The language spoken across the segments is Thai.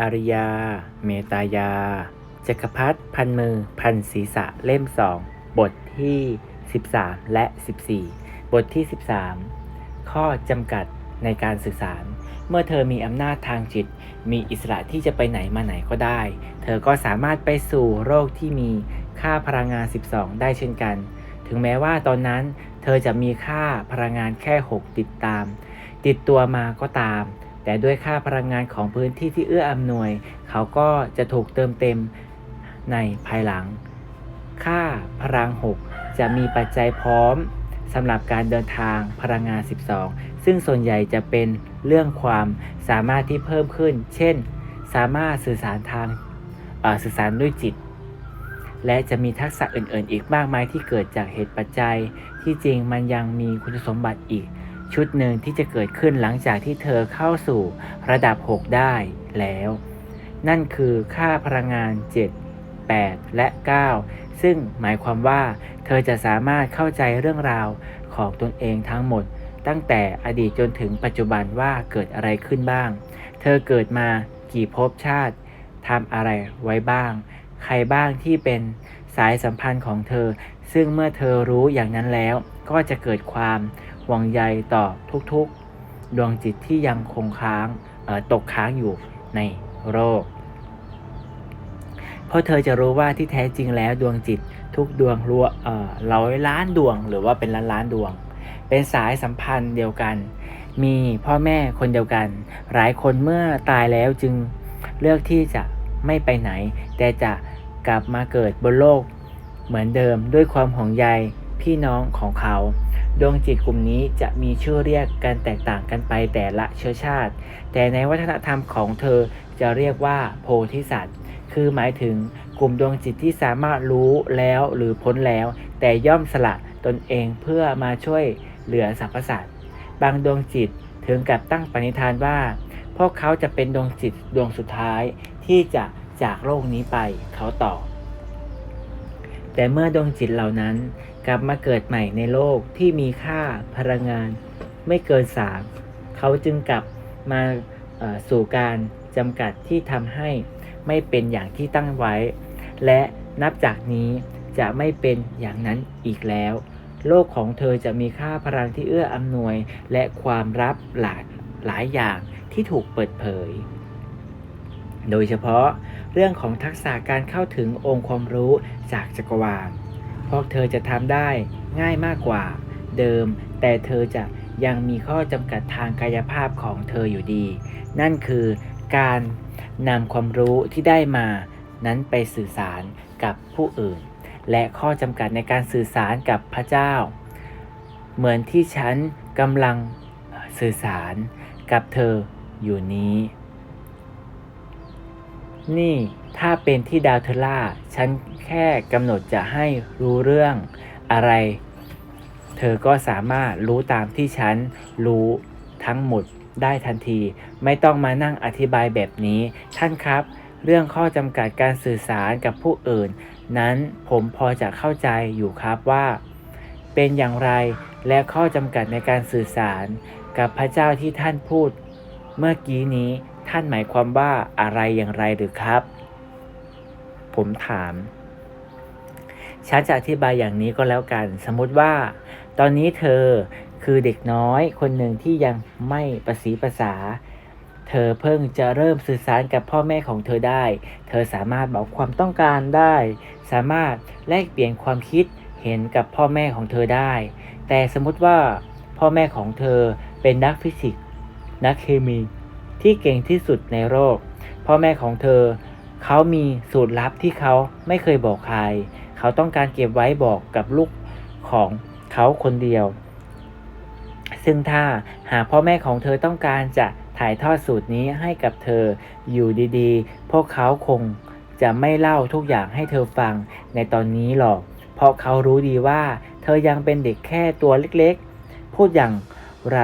อาริยา เมตายา จักรพรรดิพันมือ พันศีรษะเล่มสอง บทที่ 13 และ 14 บทที่ 13 ข้อจำกัดในการสื่อสาร เมื่อเธอมีอำนาจทางจิต มีอิสระที่จะไปไหนมาไหนก็ได้ เธอก็สามารถไปสู่โรคที่มีค่าพลังงาน 12 ได้เช่นกัน ถึงแม้ว่าตอนนั้น เธอจะมีค่าพลังงานแค่ 6 ติดตาม ติดตัวมาก็ตาม แต่ด้วยค่าพลังงานของพื้นที่ที่เอื้ออำนวย เขาก็จะถูกเติมเต็มในภายหลัง ค่าพลัง 6 จะมีปัจจัยพร้อมสำหรับการเดินทางพลังงาน 12 ซึ่งส่วนใหญ่จะเป็นเรื่องความสามารถที่เพิ่มขึ้น เช่น สามารถสื่อสารทางสื่อสารด้วยจิต และจะมีทักษะอื่น ๆ อีกมากมายที่เกิดจากเหตุปัจจัย ที่จริงมันยังมีคุณสมบัติอีก ชุดหนึ่งที่จะเกิดขึ้นหลังจากที่เธอเข้าสู่ระดับ 6 ได้แล้ว นั่นคือค่าพลังงาน 7 8 และ 9 ซึ่งหมายความว่า เธอจะสามารถเข้าใจเรื่องราวของตนเองทั้งหมด ตั้งแต่อดีตจนถึงปัจจุบันว่าเกิดอะไรขึ้นบ้าง เธอเกิดมากี่ภพชาติทำอะไรไว้บ้าง ใครบ้างที่เป็นสายสัมพันธ์ของเธอ ซึ่งเมื่อเธอรู้อย่างนั้นแล้ว ก็จะเกิดความ ห่วงใยต่อทุกๆ ดวงจิตที่ยังคงค้างตกค้างอยู่ในโรค เพราะเธอจะรู้ว่าที่แท้จริงแล้วดวงจิตทุกดวงรัวเอ่อร้อยล้านดวงหรือว่าเป็นล้านล้านดวง เป็นสายสัมพันธ์เดียวกัน มีพ่อแม่คนเดียวกัน หลายคนเมื่อตายแล้วจึงเลือกที่จะไม่ไปไหน แต่จะกลับมาเกิดบนโลกเหมือนเดิมด้วยความห่วงใย พี่น้องของเขา ดวงจิตกลุ่มนี้จะมีชื่อเรียกกันแตกต่างกันไปแต่ละเชื้อชาติ แต่ในวัฒนธรรมของเธอจะเรียกว่าโพธิสัตว์ คือหมายถึงกลุ่มดวงจิตที่สามารถรู้แล้วหรือพ้นแล้ว แต่ย่อมสละตนเองเพื่อมาช่วยเหลือสรรพสัตว์ บางดวงจิตถึงกับตั้งปณิธานว่า พวกเขาจะเป็นดวงจิตดวงสุดท้ายที่จะจากโลกนี้ไปเขาต่อ แต่เมื่อดวงจิตเหล่านั้น กลับมาเกิดใหม่ในโลกที่มีค่าพลังงาน ไม่เกินสามเขาจึงกลับมาสู่การจำกัดที่ทำให้ไม่เป็นอย่างที่ตั้งไว้ และนับจากนี้จะไม่เป็นอย่างนั้นอีกแล้ว โลกของเธอจะมีค่าพลังที่เอื้ออำนวย และความลับหลายหลายอย่างที่ถูกเปิดเผย โดยเฉพาะเรื่องของทักษะการเข้าถึงองค์ความรู้จากจักรวาล พวกเธอจะทำได้ง่ายมากกว่าเดิม แต่เธอจะยังมีข้อจำกัดทางกายภาพของเธออยู่ดี นั่นคือการนำความรู้ที่ได้มานั้นไปสื่อสารกับผู้อื่น และข้อจำกัดในการสื่อสารกับพระเจ้า เหมือนที่ฉันกำลังสื่อสารกับเธออยู่นี้ นี่ ถ้าเป็นที่ดาวเทล่าฉันแค่กำหนดจะให้รู้เรื่องอะไร เธอก็สามารถรู้ตามที่ฉันรู้ทั้งหมดได้ทันที ไม่ต้องมานั่งอธิบายแบบนี้ ท่านครับ เรื่องข้อจำกัดการสื่อสารกับผู้อื่น นั้นผมพอจะเข้าใจอยู่ครับว่า เป็นอย่างไรและข้อจำกัดในการสื่อสาร กับพระเจ้าที่ท่านพูด เมื่อกี้นี้ท่านหมายความว่าอะไรอย่างไรหรือครับ ผมถาม ฉันจะอธิบายอย่างนี้ก็แล้วกัน สมมติว่า ตอนนี้เธอคือเด็กน้อยคนหนึ่งที่ยังไม่ประสีภาษา เธอเพิ่งจะเริ่มสื่อสารกับพ่อแม่ของเธอได้ เธอสามารถบอกความต้องการได้ สามารถแลกเปลี่ยนความคิดเห็นกับพ่อแม่ของเธอได้ แต่สมมติว่าพ่อแม่ของเธอเป็นนักฟิสิกส์ นักเคมี ที่เก่งที่สุดในโลก พ่อแม่ของเธอ เขามีสูตรลับที่เขาไม่เคยบอกใคร เขาต้องการเก็บไว้บอกกับลูกของเขาคนเดียว ซึ่งถ้าหากพ่อแม่ของเธอต้องการจะถ่ายทอดสูตรนี้ให้กับเธออยู่ดีๆ พวกเขาคงจะไม่เล่าทุกอย่างให้เธอฟังในตอนนี้หรอก เพราะเขารู้ดีว่า เธอยังเป็นเด็กแค่ตัวเล็กๆ พูดอย่างไร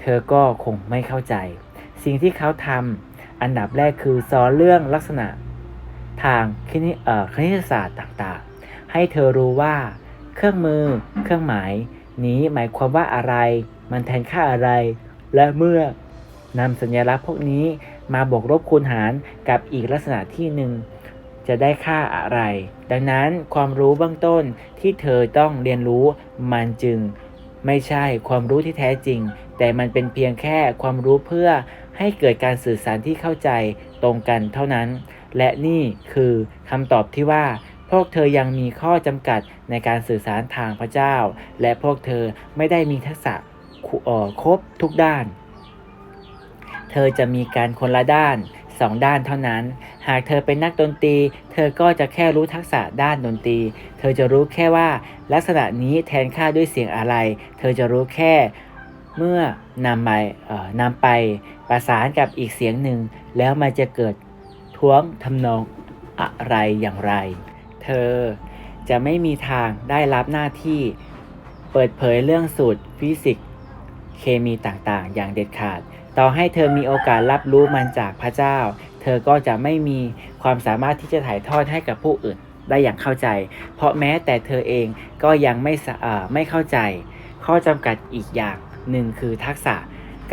เธอก็คงไม่เข้าใจ สิ่งที่เขาทำ อันดับแรกคือสอนเรื่องลักษณะทางคณิคณิตศาสตร์ต่างๆ ให้เธอรู้ว่า เครื่องมือ เครื่องหมาย นี้หมายความว่าอะไร มันแทนค่าอะไร และเมื่อนำสัญลักษณ์พวกนี้มาบวกลบคูณหารกับอีกลักษณะที่หนึ่งจะได้ค่าอะไร ดังนั้นความรู้เบื้องต้นที่เธอต้องเรียนรู้มันจึง ไม่ใช่ความรู้ที่แท้จริง แต่มันเป็นเพียงแค่ความรู้เพื่อ ให้เกิดการสื่อสารที่เข้าใจตรงกันเท่านั้น และนี่คือคำตอบที่ว่า พวกเธอยังมีข้อจำกัดในการสื่อสารทางพระเจ้า และพวกเธอไม่ได้มีทักษะครบทุกด้าน เธอจะมีการคนละด้านสองด้านเท่านั้น หากเธอเป็นนักดนตรี เธอก็จะแค่รู้ทักษะด้านดนตรี เธอจะรู้แค่ว่าลักษณะนี้แทนค่าด้วยเสียงอะไร เธอจะรู้แค่เมื่อ นำไปนำไปประสานกับอีกเสียงหนึ่ง แล้วมันจะเกิดท้วงทำนองอะไรอย่างไร เธอจะไม่มีทางได้รับหน้าที่เปิดเผยเรื่องสูตรฟิสิกส์เคมีต่างๆ อย่างเด็ดขาด ต่อให้เธอมีโอกาสรับรู้มันจากพระเจ้า เธอก็จะไม่มีความสามารถที่จะถ่ายทอดให้กับผู้อื่นได้อย่างเข้าใจ เพราะแม้แต่เธอเองก็ยังไม่ไม่เข้าใจ ข้อจำกัดอีกอย่าง หนึ่งคือทักษะ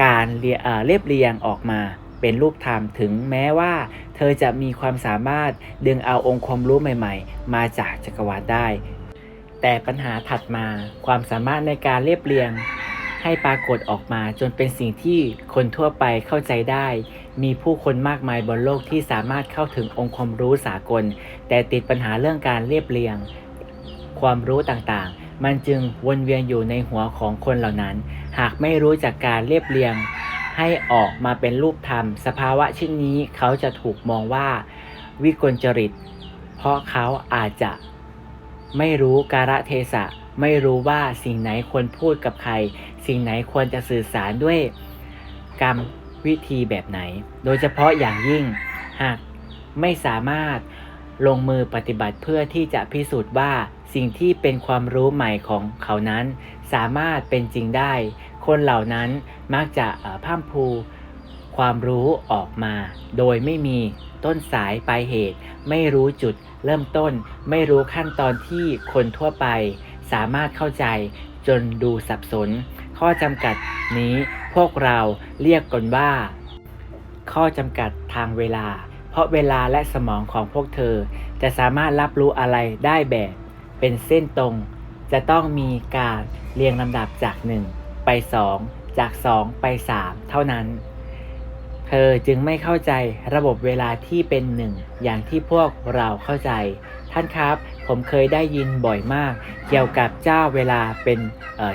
การเรียเรียบเรียงออกมาเป็นรูปธรรมถึงแม้ว่า เธอจะมีความสามารถดึงเอาองค์ความรู้ใหม่ ๆ มาจากจักรวาลได้ แต่ปัญหาถัดมาความสามารถในการเรียบเรียงให้ปรากฏออกมาจนเป็นสิ่งที่คนทั่วไปเข้าใจได้ มีผู้คนมากมายบนโลกที่สามารถเข้าถึงองค์ความรู้สากล แต่ติดปัญหาเรื่องการเรียบเรียง ความรู้ต่างๆ มันจึงวนเวียนอยู่ในหัวของคนเหล่านั้น หากไม่รู้จากการเรียบเรียงให้ออกมาเป็นรูปธรรม สภาวะเช่นนี้เขาจะถูกมองว่าวิกลจริต เพราะเขาอาจจะไม่รู้กาลเทศะ ไม่รู้ว่าสิ่งไหนควรพูดกับใคร สิ่งไหนควรจะสื่อสารด้วยกรรมวิธีแบบไหน โดยเฉพาะอย่างยิ่งหากไม่สามารถลงมือปฏิบัติเพื่อที่จะพิสูจน์ว่า สิ่งที่เป็นความรู้ใหม่ของเขานั้น สามารถเป็นจริงได้ คนเหล่านั้นมักจะพร่ำพรูความรู้ออกมา โดยไม่มีต้นสายปลายเหตุ ไม่รู้จุดเริ่มต้น ไม่รู้ขั้นตอนที่คนทั่วไป สามารถเข้าใจจนดูสับสน ข้อจำกัดนี้พวกเราเรียกกันว่า ข้อจำกัดทางเวลา เพราะเวลาและสมองของพวกเธอจะสามารถรับรู้อะไรได้แบบ เป็นเส้นตรง จะต้องมีการเรียงลำดับจาก 1 ไป 2 จาก 2 ไป 3 เท่านั้น เธอจึงไม่เข้าใจระบบเวลาที่เป็นหนึ่งอย่างที่พวกเราเข้าใจ ท่านครับ ผมเคยได้ยินบ่อยมาก เกี่ยวกับเจ้าเวลาเป็น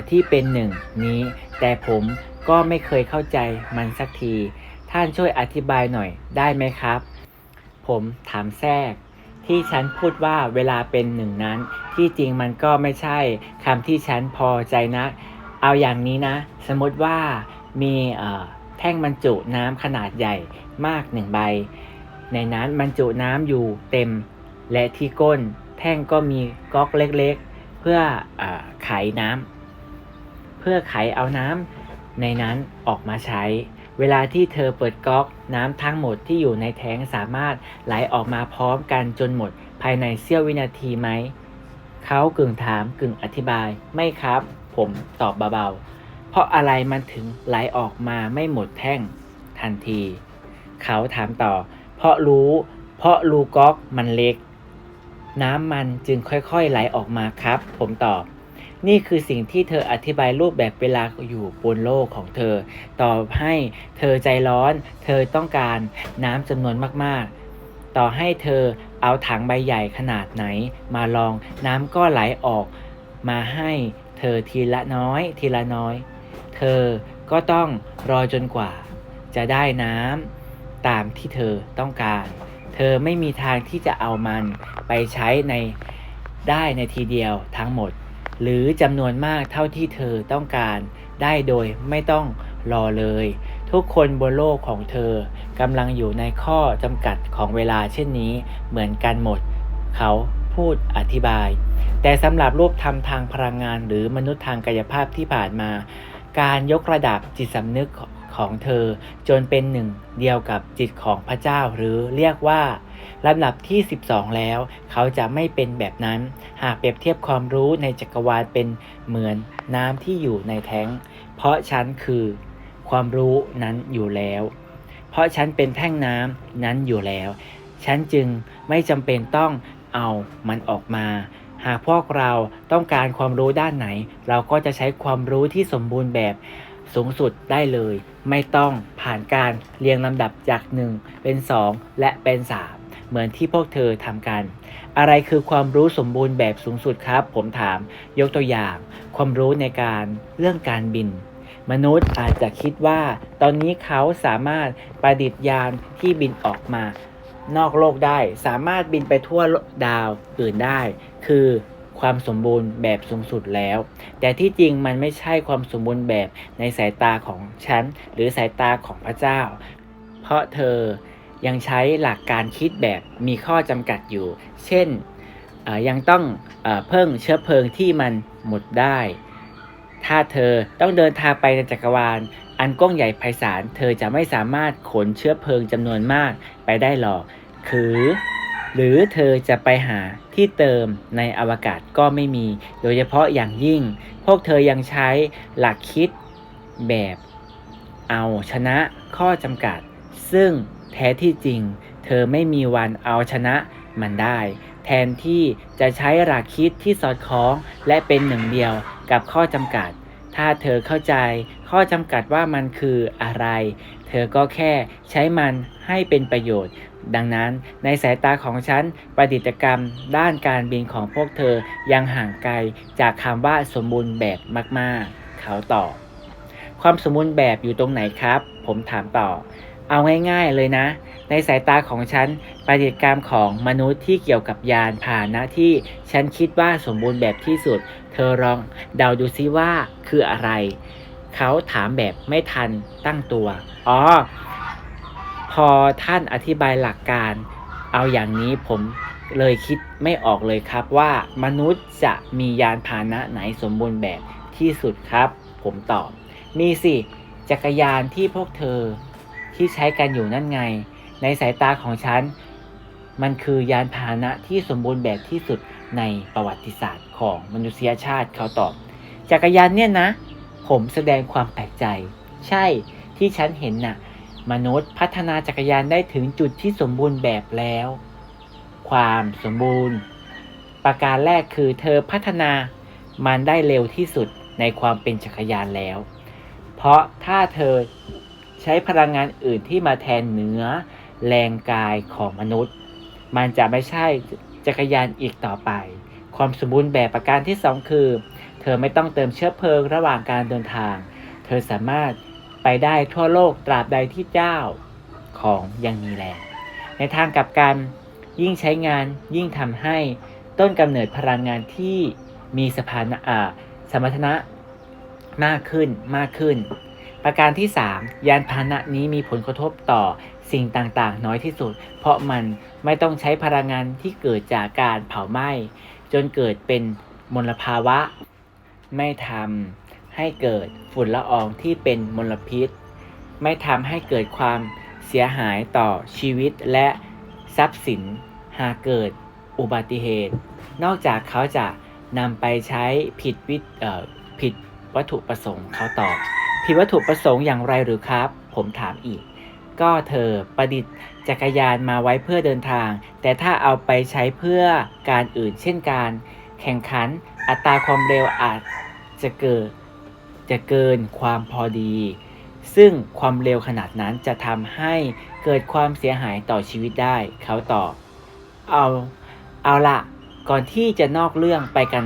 ที่เป็นหนึ่งนี้ แต่ผมก็ไม่เคยเข้าใจมันสักที ท่านช่วยอธิบายหน่อยได้ไหมครับ ผมถามแทรก ที่ฉันพูดว่าเวลาเป็นหนึ่งนั้น ที่จริงมันก็ไม่ใช่คำที่ฉันพอใจนะ เอาอย่างนี้นะ สมมติว่ามีแท่งบรรจุน้ำขนาดใหญ่มากหนึ่งใบ ในนั้นบรรจุน้ำอยู่เต็ม และที่ก้นแท่งก็มีก๊อกเล็กๆ เพื่อออไขน้ำเพื่อไขเอาน้ำในนั้นออกมาใช้ เวลาที่เธอเปิดก๊อกน้ำทั้งหมดที่อยู่ในแท้งสามารถไหลออกมาพร้อมกันจนหมดภายในเสี้ยววินาทีไหม เขากึ่งถามกึ่งอธิบาย ไม่ครับ ผมตอบเบาๆ เพราะอะไรมันถึงไหลออกมาไม่หมดแท่งทันที เขาถามต่อ เพราะรู้ เพราะรูก๊อกมันเล็ก น้ำมันจึงค่อยๆไหลออกมาครับ ผมตอบ นี่คือสิ่งที่เธออธิบายรูปแบบเวลาอยู่บนโลกของเธอต่อให้เธอใจร้อน เธอต้องการน้ำจำนวนมากๆ ต่อให้เธอเอาถังใบใหญ่ขนาดไหน มาลองน้ำก็ไหลออกมาให้เธอทีละน้อย ทีละน้อย เธอก็ต้องรอจนกว่า จะได้น้ำตามที่เธอต้องการ เธอไม่มีทางที่จะเอามันไปใช้ในได้ในทีเดียวทั้งหมด หรือจำนวนมากเท่าที่เธอต้องการ ได้โดยไม่ต้องรอเลย ทุกคนบนโลกของเธอกำลังอยู่ในข้อจำกัดของเวลาเช่นนี้เหมือนกันหมด เขาพูดอธิบาย แต่สำหรับรูปธรรมทางพลังงานหรือมนุษย์ทางกายภาพที่ผ่านมา การยกระดับจิตสำนึกของเธอจนเป็นหนึ่ง เดียวกับจิตของพระเจ้าหรือเรียกว่า ลำดับที่ 12 แล้ว เขาจะไม่เป็นแบบนั้น หากเปรียบเทียบความรู้ในจักรวาลเป็นเหมือนน้ำที่อยู่ในแท้ง เพราะฉันคือ ความรู้นั้นอยู่แล้ว เพราะฉันเป็นแท่งน้ำนั้นอยู่แล้ว ฉันจึงไม่จำเป็นต้องเอามันออกมา หากพวกเราต้องการความรู้ด้านไหน เราก็จะใช้ความรู้ที่สมบูรณ์แบบสูงสุดได้เลย ไม่ต้องผ่านการเรียงลำดับจาก 1 เป็น 2 และเป็น 3 เหมือนที่พวกเธอทำกัน อะไรคือความรู้สมบูรณ์แบบสูงสุดครับ ผมถามยกตัวอย่าง ความรู้ในการเรื่องการบิน มนุษย์อาจจะคิดว่า ตอนนี้เขาสามารถประดิษฐ์ยานที่บินออกมา นอกโลกได้สามารถบินไปทั่วดาวอื่นได้ คือความสมบูรณ์แบบสูงสุดแล้ว แต่ที่จริงมันไม่ใช่ความสมบูรณ์แบบในสายตาของฉัน หรือสายตาของพระเจ้า เพราะเธอ ยังใช้หลักการคิดแบบมีข้อจำกัดอยู่ เช่นยังต้องเออเพิ่งเชื้อเพลิงที่มันหมดได้ ถ้าเธอต้องเดินทางไปในจักรวาล อันกว้างใหญ่ไพศาล เธอจะไม่สามารถขนเชื้อเพลิงจำนวนมากไปได้หรอก คือ หรือเธอจะไปหาที่เติมในอวกาศก็ไม่มี โดยเฉพาะอย่างยิ่ง พวกเธอยังใช้หลักคิดแบบเอาชนะข้อจำกัด ซึ่ง แท้ที่จริง เธอไม่มีวันเอาชนะมันได้ แทนที่จะใช้หลักคิดที่สอดคล้องและเป็นหนึ่งเดียวกับข้อจำกัด ถ้าเธอเข้าใจข้อจำกัดว่ามันคืออะไร เธอก็แค่ใช้มันให้เป็นประโยชน์ดังนั้นในสายตาของฉันประดิษฐกรรมด้านการบินของพวกเธอยังห่างไกลจากคำว่าสมบูรณ์แบบมาก ๆ เขาตอบ ความสมบูรณ์แบบอยู่ตรงไหนครับ ผมถามต่อ เอาง่ายๆเลยนะ ในสายตาของฉันประดิษฐกรรมของมนุษย์ที่เกี่ยวกับยานพาหนะที่ฉันคิดว่าสมบูรณ์แบบที่สุด เธอลองเดาดูซิว่าคืออะไร เขาถามแบบไม่ทันตั้งตัว อ๋อ พอท่านอธิบายหลักการ เอาอย่างนี้ผมเลยคิดไม่ออกเลยครับว่ามนุษย์จะมียานพาหนะไหนสมบูรณ์แบบที่สุดครับ ผมตอบ มีสิ จักรยานที่พวกเธอ ที่ใช้กันอยู่นั่นไง ในสายตาของฉัน มันคือยานพาหนะที่สมบูรณ์แบบที่สุดในประวัติศาสตร์ของมนุษยชาติเขาตอบ จักรยานเนี่ยนะ ผมแสดงความแปลกใจ ใช่ที่ฉันเห็นน่ะ มนุษย์พัฒนาจักรยานได้ถึงจุดที่สมบูรณ์แบบแล้ว ความสมบูรณ์ ประการแรกคือเธอพัฒนามันได้เร็วที่สุดในความเป็นจักรยานแล้ว เพราะถ้าเธอ ใช้พลังงานอื่นที่มาแทนเนื้อแรงกายของมนุษย์ มันจะไม่ใช่จักรยานอีกต่อไป ความสมบูรณ์แบบประการที่สองคือ เธอไม่ต้องเติมเชื้อเพลิงระหว่างการเดินทาง เธอสามารถไปได้ทั่วโลกตราบใดที่เจ้าของยังมีแรง ในทางกลับกันยิ่งใช้งานยิ่งทำให้ต้นกำเนิดพลังงานที่มีสภานะสมรรถนะมากขึ้นมากขึ้น ประการที่ 3 ยานพาหนะนี้มีผลกระทบต่อสิ่งต่างๆ น้อยที่สุด เพราะมันไม่ต้องใช้พลังงานที่เกิดจากการเผาไหม้ จนเกิดเป็นมลภาวะ ไม่ทำให้เกิดฝุ่นละอองที่เป็นมลพิษ ไม่ทำให้เกิดความเสียหายต่อชีวิตและทรัพย์สิน หากเกิดอุบัติเหตุ นอกจากเขาจะนำไปใช้ผิดวิผิดวัตถุประสงค์เขาตอบ ผิดวัตถุประสงค์อย่างไรหรือครับ ผมถามอีก ก็เธอประดิษฐ์จักรยานมาไว้เพื่อเดินทาง แต่ถ้าเอาไปใช้เพื่อการอื่น เช่นการ แข่งขันอัตราความเร็วอาจจะเกิดจะเกินความพอดี ซึ่งความเร็วขนาดนั้นจะทำให้เกิดความเสียหายต่อชีวิตได้ เขาตอบ เอา เอาละ ก่อนที่จะนอกเรื่องไปกัน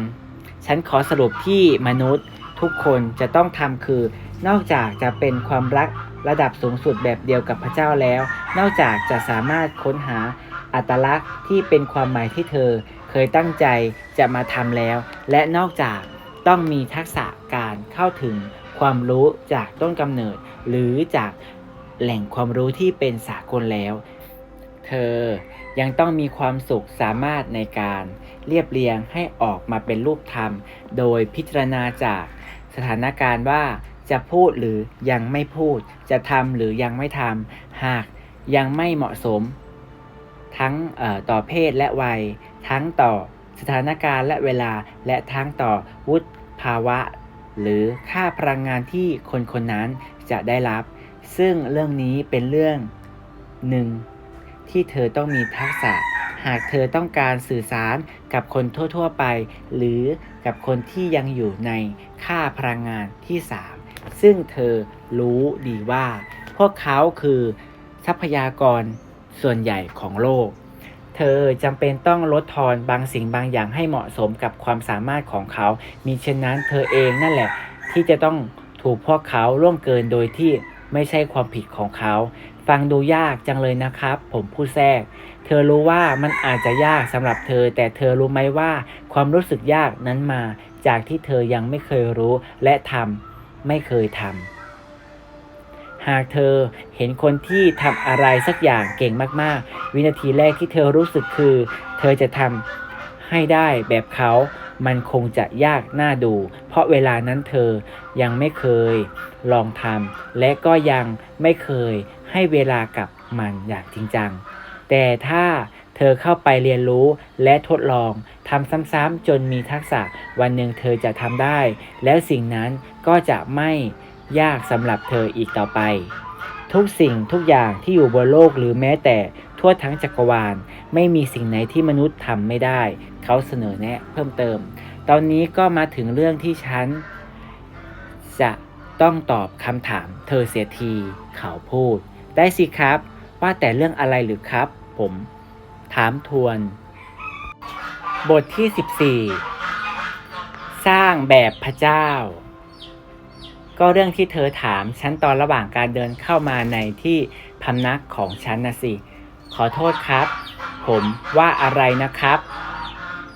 ฉันขอสรุปที่มนุษย์ทุกคนจะต้องทำคือ นอกจากจะเป็นความรักระดับสูงสุดแบบเดียวกับพระเจ้าแล้ว นอกจากจะสามารถค้นหาอัตลักษณ์ที่เป็นความหมายที่เธอเคยตั้งใจจะมาทำแล้ว และนอกจากต้องมีทักษะการเข้าถึงความรู้จากต้นกำเนิด หรือจากแหล่งความรู้ที่เป็นสากลแล้ว เธอยังต้องมีความสุขสามารถในการเรียบเรียงให้ออกมาเป็นรูปธรรม โดยพิจารณาจากสถานการณ์ว่า จะพูดหรือยังไม่พูด จะทำหรือยังไม่ทำหากยังไม่เหมาะสม ทั้งต่อเพศและวัย ทั้งต่อสถานการณ์และเวลาและทั้งต่อวุฒิภาวะ หรือค่าพลังงานที่คนคนนั้นจะได้รับ ซึ่งเรื่องนี้เป็นเรื่องหนึ่งที่เธอต้องมีทักษะ หากเธอต้องการสื่อสารกับคนทั่ว ๆ ไป หรือกับคนที่ยังอยู่ในค่าพลังงานที่3 ซึ่งเธอรู้ดีว่า พวกเขาคือทรัพยากรส่วนใหญ่ของโลก เธอจำเป็นต้องลดทอนบางสิ่งบางอย่างให้เหมาะสมกับความสามารถของเขา มีเช่นนั้นเธอเองนั่นแหละ ที่จะต้องถูกพวกเขาล่วงเกินโดยที่ไม่ใช่ความผิดของเขา ฟังดูยากจังเลยนะครับ ผมพูดแทรก เธอรู้ว่ามันอาจจะยากสำหรับเธอ แต่เธอรู้ไหมว่าความรู้สึกยากนั้นมา จากที่เธอยังไม่เคยรู้และทำ ไม่เคยทำหากเธอเห็นคนที่ทำอะไรสักอย่างเก่งมากๆ วินาทีแรกที่เธอรู้สึกคือ เธอจะทำให้ได้แบบเขา มันคงจะยากน่าดู เพราะเวลานั้นเธอยังไม่เคยลองทำและก็ยังไม่เคยให้เวลากับมันอย่างจริงจัง แต่ถ้า เธอเข้าไปเรียนรู้และทดลองทำซ้ำๆจนมีทักษะวันหนึ่งเธอจะทำได้ แล้วสิ่งนั้นก็จะไม่ยากสำหรับเธออีกต่อไป ทุกสิ่งทุกอย่างที่อยู่บนโลกหรือแม้แต่ทั่วทั้งจักรวาล ไม่มีสิ่งไหนที่มนุษย์ทำไม่ได้ เขาเสนอแนะเพิ่มเติม ตอนนี้ก็มาถึงเรื่องที่ฉัน จะต้องตอบคำถามเธอเสียที เขาพูด ได้สิครับ ว่าแต่เรื่องอะไรหรือครับ ผม ถามทวน บทที่ 14 สร้างแบบพระเจ้า ก็เรื่องที่เธอถามฉันตอนระหว่างการเดินเข้ามาในที่พำนักของฉันนะสิ ขอโทษครับ ผมว่าอะไรนะครับ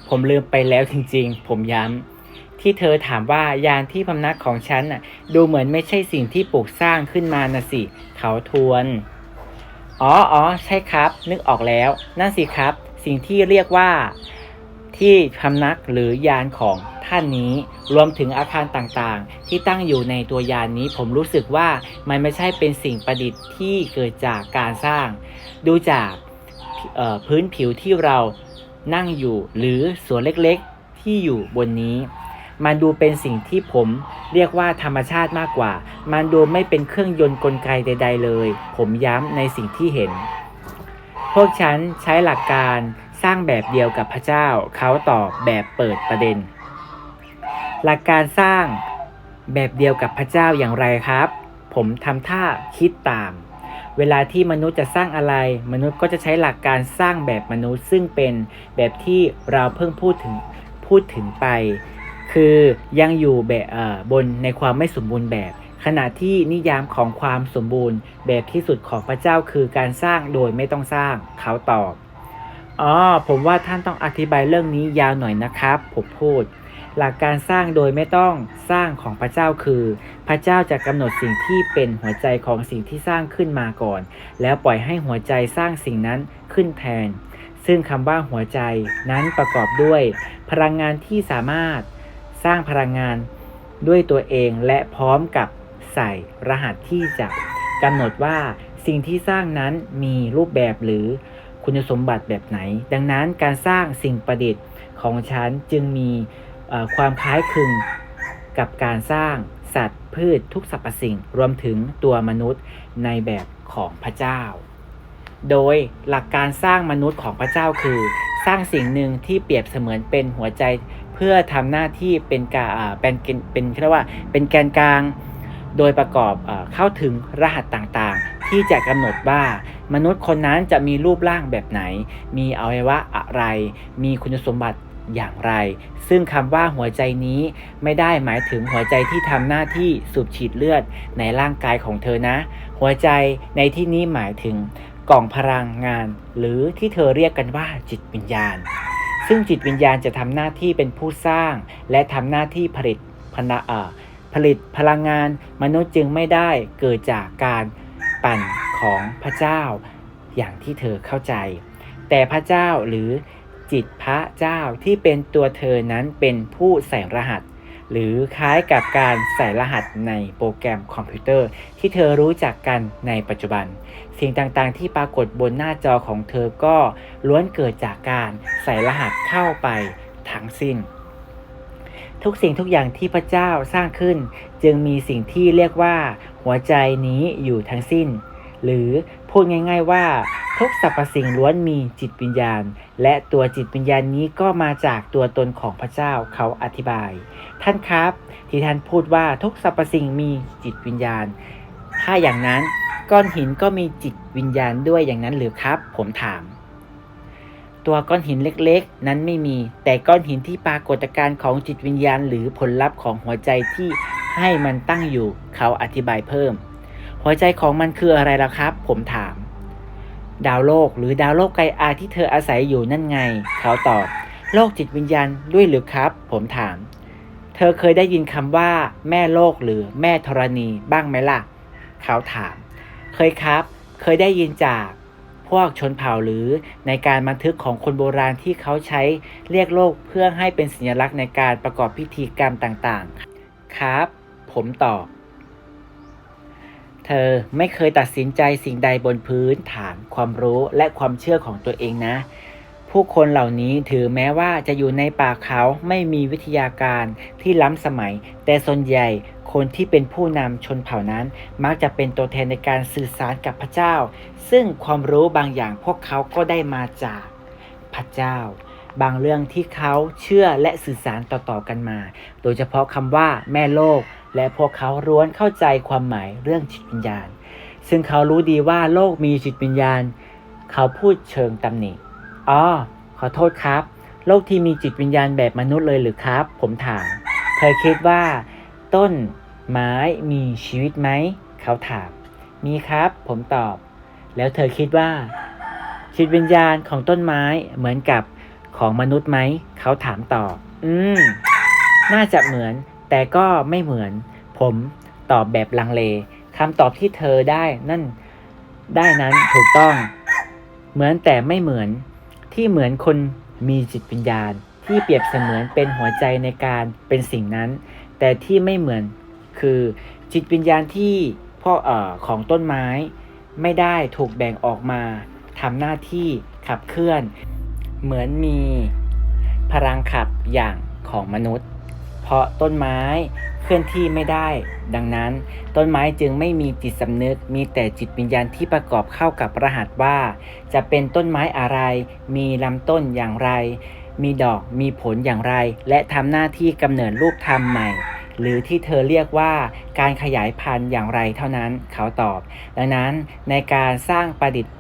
ผมลืมไปแล้วจริงๆ ผมย้ำที่เธอถามว่ายานที่พำนักของฉันน่ะ ดูเหมือนไม่ใช่สิ่งที่ปลูกสร้างขึ้นมานะสิ เขาทวน อ๋ออ๋อใช่ครับ นึกออกแล้ว นั่นสิครับ สิ่งที่เรียกว่าที่พำนักหรือยานของท่านนี้ รวมถึงอาคารต่างๆ ที่ตั้งอยู่ในตัวยานนี้ ผมรู้สึกว่ามันไม่ใช่เป็นสิ่งประดิษฐ์ที่เกิดจากการสร้าง ดูจากพื้นผิวที่เรานั่งอยู่หรือส่วนเล็กๆที่อยู่บนนี้ มันดูเป็นสิ่งที่ผมเรียกว่าธรรมชาติมากกว่า มันดูไม่เป็นเครื่องยนต์กลไกใด ๆ เลย ผมย้ำในสิ่งที่เห็น พวกฉันใช้หลักการสร้างแบบเดียวกับพระเจ้า เขาตอบแบบเปิดประเด็น หลักการสร้างแบบเดียวกับพระเจ้าอย่างไรครับ ผมทำท่าคิดตาม เวลาที่มนุษย์จะสร้างอะไร มนุษย์ก็จะใช้หลักการสร้างแบบมนุษย์ซึ่งเป็นแบบที่เราเพิ่งพูดถึงพูดถึงไป คือยังอยู่แบบบนในความไม่สมบูรณ์แบบ ขณะที่นิยามของความสมบูรณ์แบบที่สุดของพระเจ้าคือการสร้างโดยไม่ต้องสร้างเขาตอบอ๋อผมว่าท่านต้องอธิบายเรื่องนี้ยาวหน่อยนะครับ ผมพูด หลักการสร้างโดยไม่ต้องสร้างของพระเจ้าคือ พระเจ้าจะกำหนดสิ่งที่เป็นหัวใจของสิ่งที่สร้างขึ้นมาก่อน แล้วปล่อยให้หัวใจสร้างสิ่งนั้นขึ้นแทน ซึ่งคำว่าหัวใจนั้นประกอบด้วย พลังงานที่สามารถ สร้างพลังงานด้วยตัวเองและพร้อมกับใส่รหัสที่จะกำหนดว่าสิ่งที่สร้างนั้นมีรูปแบบหรือคุณสมบัติแบบไหน ดังนั้นการสร้างสิ่งประดิษฐ์ของฉันจึงมีความคล้ายคลึงกับการสร้างสัตว์พืชทุกสรรพสิ่งรวมถึงตัวมนุษย์ในแบบของพระเจ้า โดยหลักการสร้างมนุษย์ของพระเจ้าคือ สร้างสิ่งหนึ่งที่เปรียบเสมือนเป็นหัวใจ พื่อทำหน้าที่เป็นกาอ่าเป็นเป็นเป็นเรียกว่าเป็นแกนกลาง โดยประกอบเออเข้าถึงรหัสต่างๆ ที่จะกำหนดว่า มนุษย์คนนั้นจะมีรูปร่างแบบไหน มีอวัยวะอะไร มีคุณสมบัติอย่างไร ซึ่งคำว่าหัวใจนี้ไม่ได้หมายถึงหัวใจที่ทำหน้าที่สูบฉีดเลือดในร่างกายของเธอนะ หัวใจในที่นี้หมายถึงกล่องพลังงาน หรือที่เธอเรียกกันว่าจิตวิญญาณ ซึ่งจิตวิญญาณจะทำหน้าที่เป็นผู้สร้าง และทำหน้าที่ผลิตพผลิตพลังงาน มนุษย์จึงไม่ได้เกิดจากการปั่นของพระเจ้า อย่างที่เธอเข้าใจ แต่พระเจ้าหรือจิตพระเจ้าที่เป็นตัวเธอนั้นเป็นผู้ใส่รหัส หรือคล้ายกับการใส่รหัสในโปรแกรมคอมพิวเตอร์ ที่เธอรู้จักกันในปัจจุบัน สิ่งต่างๆ ที่ปรากฏบนหน้าจอของเธอก็ล้วนเกิดจากการใส่รหัสเข้าไปทั้งสิ้น ทุกสิ่งทุกอย่างที่พระเจ้าสร้างขึ้น จึงมีสิ่งที่เรียกว่า หัวใจนี้อยู่ทั้งสิ้น หรือพูดง่าย ๆว่าทุกสรรพสิ่งล้วนมีจิตวิญญาณ และตัวจิตวิญญาณนี้ก็มาจากตัวตนของพระเจ้าเขาอธิบาย ท่านครับ ที่ท่านพูดว่าทุกสรรพสิ่งมีจิตวิญญาณ ถ้าอย่างนั้น ก้อนหินก็มีจิตวิญญาณด้วยอย่างนั้นหรือครับ ผมถาม ตัวก้อนหินเล็กๆ นั้นไม่มี แต่ก้อนหินที่ปรากฏการณ์ของจิตวิญญาณ หรือผลลัพธ์ของหัวใจที่ให้มันตั้งอยู่ เขาอธิบายเพิ่ม หัวใจของมันคืออะไรล่ะครับ ผมถาม ดาวโลกหรือดาวโลกไกลอาที่เธออาศัยอยู่นั่นไง เขาตอบ โลกจิตวิญญาณด้วยหรือครับ ผมถาม เธอเคยได้ยินคำว่า แม่โลกหรือแม่ธรณีบ้างไหมล่ะ เขาถาม เคยครับ เคยได้ยินจากพวกชนเผ่าหรือในการบันทึกของคนโบราณที่เขาใช้เรียกโลกเพื่อให้เป็นสัญลักษณ์ในการประกอบพิธีกรรมต่างๆ ครับ ผมตอบ เธอไม่เคยตัดสินใจสิ่งใดบนพื้นฐานความรู้และความเชื่อของตัวเองนะ ผู้คนเหล่านี้ถือแม้ว่าจะอยู่ในป่าเขาไม่มีวิทยาการที่ล้ำสมัย แต่ส่วนใหญ่คนที่เป็นผู้นำชนเผ่านั้น มักจะเป็นตัวแทนในการสื่อสารกับพระเจ้า ซึ่งความรู้บางอย่างพวกเขาก็ได้มาจากพระเจ้า บางเรื่องที่เขาเชื่อและสื่อสารต่อๆกันมา โดยเฉพาะคำว่าแม่โลก และพวกเขาร้วนเข้าใจความหมายเรื่องจิตวิญญาณ ซึ่งเขารู้ดีว่าโลกมีจิตวิญญาณ เขาพูดเชิงตำหนิ อ๋อขอโทษครับ โลกที่มีจิตวิญญาณแบบมนุษย์เลยหรือครับ ผมถาม เธอคิดว่า ต้นไม้มีชีวิตไหม เขาถาม มีครับ ผมตอบ แล้วเธอคิดว่า จิตวิญญาณของต้นไม้เหมือนกับของมนุษย์ไหม เขาถามต่อ อืม น่าจะเหมือน แต่ก็ไม่เหมือน ผมตอบแบบลังเลคำตอบที่เธอได้นั่น ได้นั้นถูกต้อง เหมือนแต่ไม่เหมือน ที่เหมือนคนมีจิตวิญญาณ ที่เปรียบเสมือนเป็นหัวใจในการเป็นสิ่งนั้น แต่ที่ไม่เหมือนคือจิตวิญญาณที่พ่อเอ่อของต้นไม้ ไม่ได้ถูกแบ่งออกมาทำหน้าที่ขับเคลื่อน เหมือนมีพลังขับอย่างของมนุษย์ เพราะต้นไม้เคลื่อนที่ไม่ได้ ดังนั้น ต้นไม้จึงไม่มีจิตสำนึก มีแต่จิตวิญญาณที่ประกอบเข้ากับรหัสว่า จะเป็นต้นไม้อะไร มีลำต้นอย่างไร มีดอกมีผลอย่างไร และทำหน้าที่กำเนิดรูปธรรมใหม่หรือที่เธอเรียกว่าการขยายพันธุ์อย่างไรเท่านั้นเขาตอบ ดังนั้นในการสร้างประดิษฐ์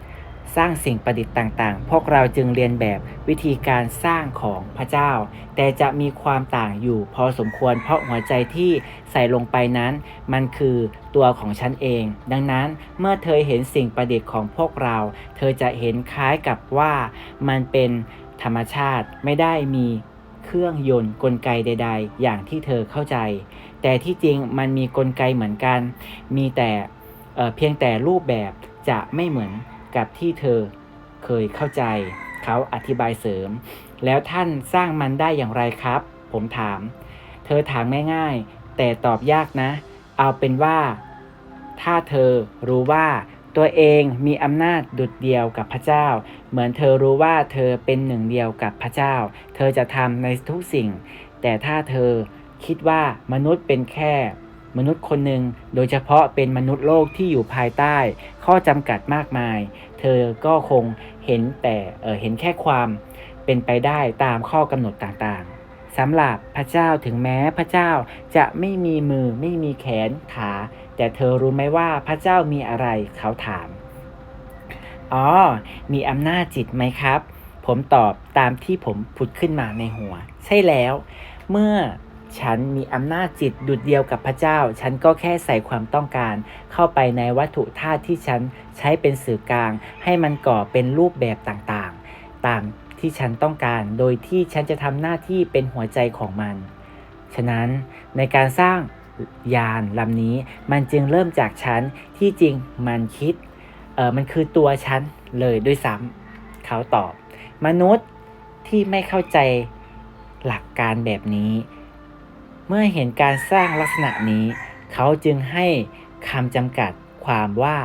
สร้างสิ่งประดิษฐ์ต่างๆ พวกเราจึงเรียนแบบวิธีการสร้างของพระเจ้า แต่จะมีความต่างอยู่พอสมควร เพราะหัวใจที่ใส่ลงไปนั้น มันคือตัวของฉันเอง ดังนั้นเมื่อเธอเห็นสิ่งประดิษฐ์ของพวกเรา เธอจะเห็นคล้ายกับว่ามันเป็นธรรมชาติไม่ได้มีเครื่องยนต์กลไกใด ๆ อย่างที่เธอเข้าใจ แต่ที่จริงมันมีกลไกเหมือนกัน มีแต่เเพียงแต่รูปแบบจะไม่เหมือน กับที่เธอเคยเข้าใจ เขาอธิบายเสริม แล้วท่านสร้างมันได้อย่างไรครับ ผมถาม เธอถามง่ายๆ แต่ตอบยากนะ เอาเป็นว่า ถ้าเธอรู้ว่าตัวเองมีอำนาจดุดเดียวกับพระเจ้า เหมือนเธอรู้ว่าเธอเป็นหนึ่งเดียวกับพระเจ้า เธอจะทำในทุกสิ่ง แต่ถ้าเธอคิดว่ามนุษย์เป็นแค่ มนุษย์คนหนึ่งโดยเฉพาะเป็นมนุษย์โลกที่อยู่ภายใต้ ข้อจำกัดมากมาย เธอก็คงเห็นแต่เออเห็นแค่ความเป็นไปได้ตามข้อกำหนดต่างๆสำหรับพระเจ้าถึงแม้พระเจ้าจะไม่มีมือไม่มีแขนขา แต่เธอรู้ไหมว่าพระเจ้ามีอะไรเขาถาม อ๋อ มีอำนาจจิตไหมครับ ผมตอบตามที่ผมผุดขึ้นมาในหัว ใช่แล้ว เมื่อ ฉันมีอำนาจจิตดุดเดียวกับพระเจ้า ฉันก็แค่ใส่ความต้องการ เข้าไปในวัตถุธาตุที่ฉันใช้เป็นสื่อกลาง ให้มันก่อเป็นรูปแบบต่างๆ ตามที่ฉันต้องการ โดยที่ฉันจะทำหน้าที่เป็นหัวใจของมัน ฉะนั้นในการสร้างยานลำนี้ มันจึงเริ่มจากฉัน ที่จริงมันคิด เออมันคือตัวฉันเลยด้วยซ้ำเขาตอบ มนุษย์ที่ไม่เข้าใจหลักการแบบนี้ เมื่อเห็นการสร้างลักษณะนี้ เขาจึงให้คำจำกัดความว่า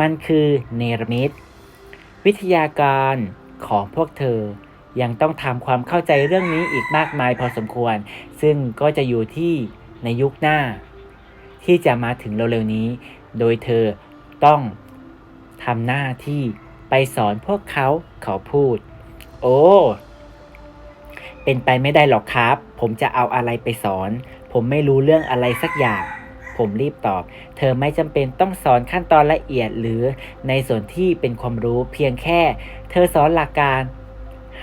มันคือเนรมิต วิทยาการของพวกเธอยังต้องทำความเข้าใจเรื่องนี้อีกมากมายพอสมควร ซึ่งก็จะอยู่ที่ในยุคหน้า ที่จะมาถึงเร็วๆนี้ โดยเธอต้องทำหน้าที่ไปสอนพวกเขาเขาพูด โอ้ เป็นไปไม่ได้หรอกครับ ผมจะเอาอะไรไปสอน ผมไม่รู้เรื่องอะไรสักอย่าง ผมรีบตอบ เธอไม่จำเป็นต้องสอนขั้นตอนละเอียดหรือในส่วนที่เป็นความรู้เพียงแค่ เธอสอนหลักการ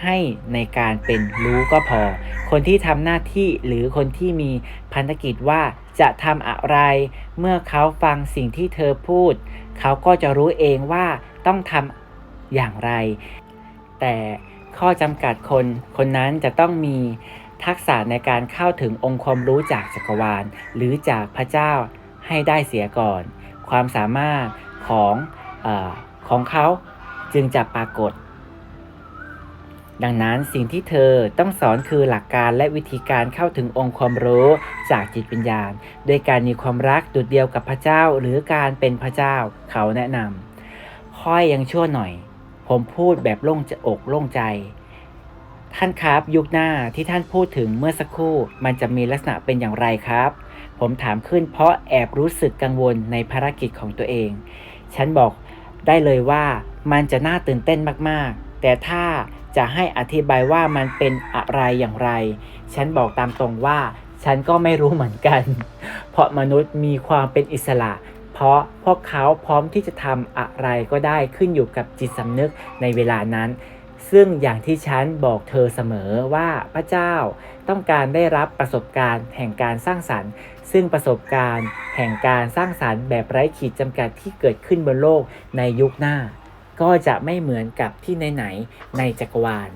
ให้ในการเป็นรู้ก็พอ คนที่ทำหน้าที่หรือคนที่มีพันธกิจว่าจะทำอะไร เมื่อเขาฟังสิ่งที่เธอพูด เขาก็จะรู้เองว่าต้องทำอย่างไร แต่ ข้อจำกัดคน คนนั้นจะต้องมีทักษะในการเข้าถึงองค์ความรู้จากจักรวาล หรือจากพระเจ้าให้ได้เสียก่อน ความสามารถของอของเขาจึงจะปรากฏ ดังนั้นสิ่งที่เธอต้องสอนคือหลักการและวิธีการเข้าถึงองค์ความรู้จากจิตวิญญาณ โดยการมีความรักดุดเดียวกับพระเจ้าหรือการเป็นพระเจ้าเขาแนะนำค่อยยังชั่วหน่อย ผมพูดแบบโล่งจะอกโล่งใจ ท่านครับ ยุคหน้าที่ท่านพูดถึงเมื่อสักครู่ มันจะมีลักษณะเป็นอย่างไรครับ ผมถามขึ้นเพราะแอบรู้สึกกังวลในภารกิจของตัวเอง ฉันบอกได้เลยว่ามันจะน่าตื่นเต้นมากๆ แต่ถ้าจะให้อธิบายว่ามันเป็นอะไรอย่างไร ฉันบอกตามตรงว่า ฉันก็ไม่รู้เหมือนกัน เพราะมนุษย์มีความเป็นอิสระ เพราะพวกเขาพร้อมที่จะทำอะไรก็ได้ขึ้นอยู่กับจิตสำนึกในเวลานั้น ซึ่งอย่างที่ฉันบอกเธอเสมอว่าพระเจ้าต้องการได้รับประสบการณ์แห่งการสร้างสรรค์ ซึ่งประสบการณ์แห่งการสร้างสรรค์แบบไร้ขีดจำกัดที่เกิดขึ้นบนโลกในยุคหน้า ก็จะไม่เหมือนกับที่ไหนๆในจักรวาล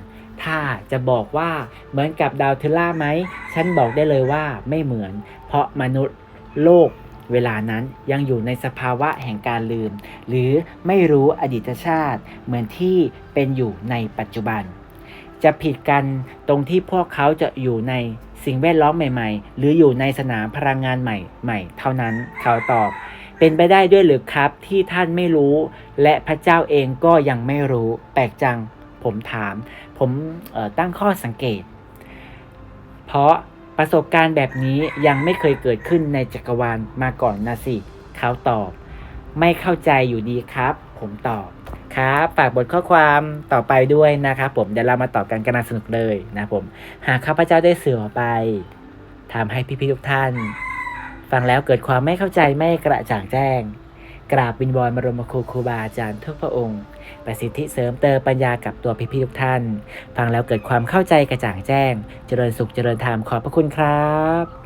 ถ้าจะบอกว่าเหมือนกับดาวเทลล่าไหม ฉันบอกได้เลยว่าไม่เหมือน เพราะมนุษย์โลก เวลานั้นยังอยู่ในสภาวะแห่งการลืม หรือไม่รู้อดีตชาติ เหมือนที่เป็นอยู่ในปัจจุบัน จะผิดกันตรงที่พวกเขาจะอยู่ในสิ่งแวดล้อมใหม่ ๆ หรืออยู่ในสนามพลังงานใหม่ๆ เท่านั้นเขาตอบ เป็นไปได้ด้วยหรือครับที่ท่านไม่รู้ และพระเจ้าเองก็ยังไม่รู้ แปลกจัง ผมถาม ผมตั้งข้อสังเกต เพราะ ประสบการณ์แบบนี้ยังไม่เคยเกิดขึ้นในจักรวาลมาก่อนนะสิ เขาตอบ ไม่เข้าใจอยู่ดีครับ ผมตอบครับ ฝากบทข้อความต่อไปด้วยนะครับผม เดี๋ยวเรามาตอบกันกันสนุกเลยนะผม หากข้าพเจ้าได้เสือไปทำให้พี่ๆทุกท่าน ฟังแล้วเกิดความไม่เข้าใจไม่กระจ่างแจ้ง กราบวินวอนบรมครูครูบาอาจารย์ทุกพระองค์ ประสิทธิเสริมเติมปัญญากับตัวพี่ๆทุกท่าน ฟังแล้วเกิดความเข้าใจกระจ่างแจ้ง เจริญสุขเจริญธรรมขอบพระคุณครับ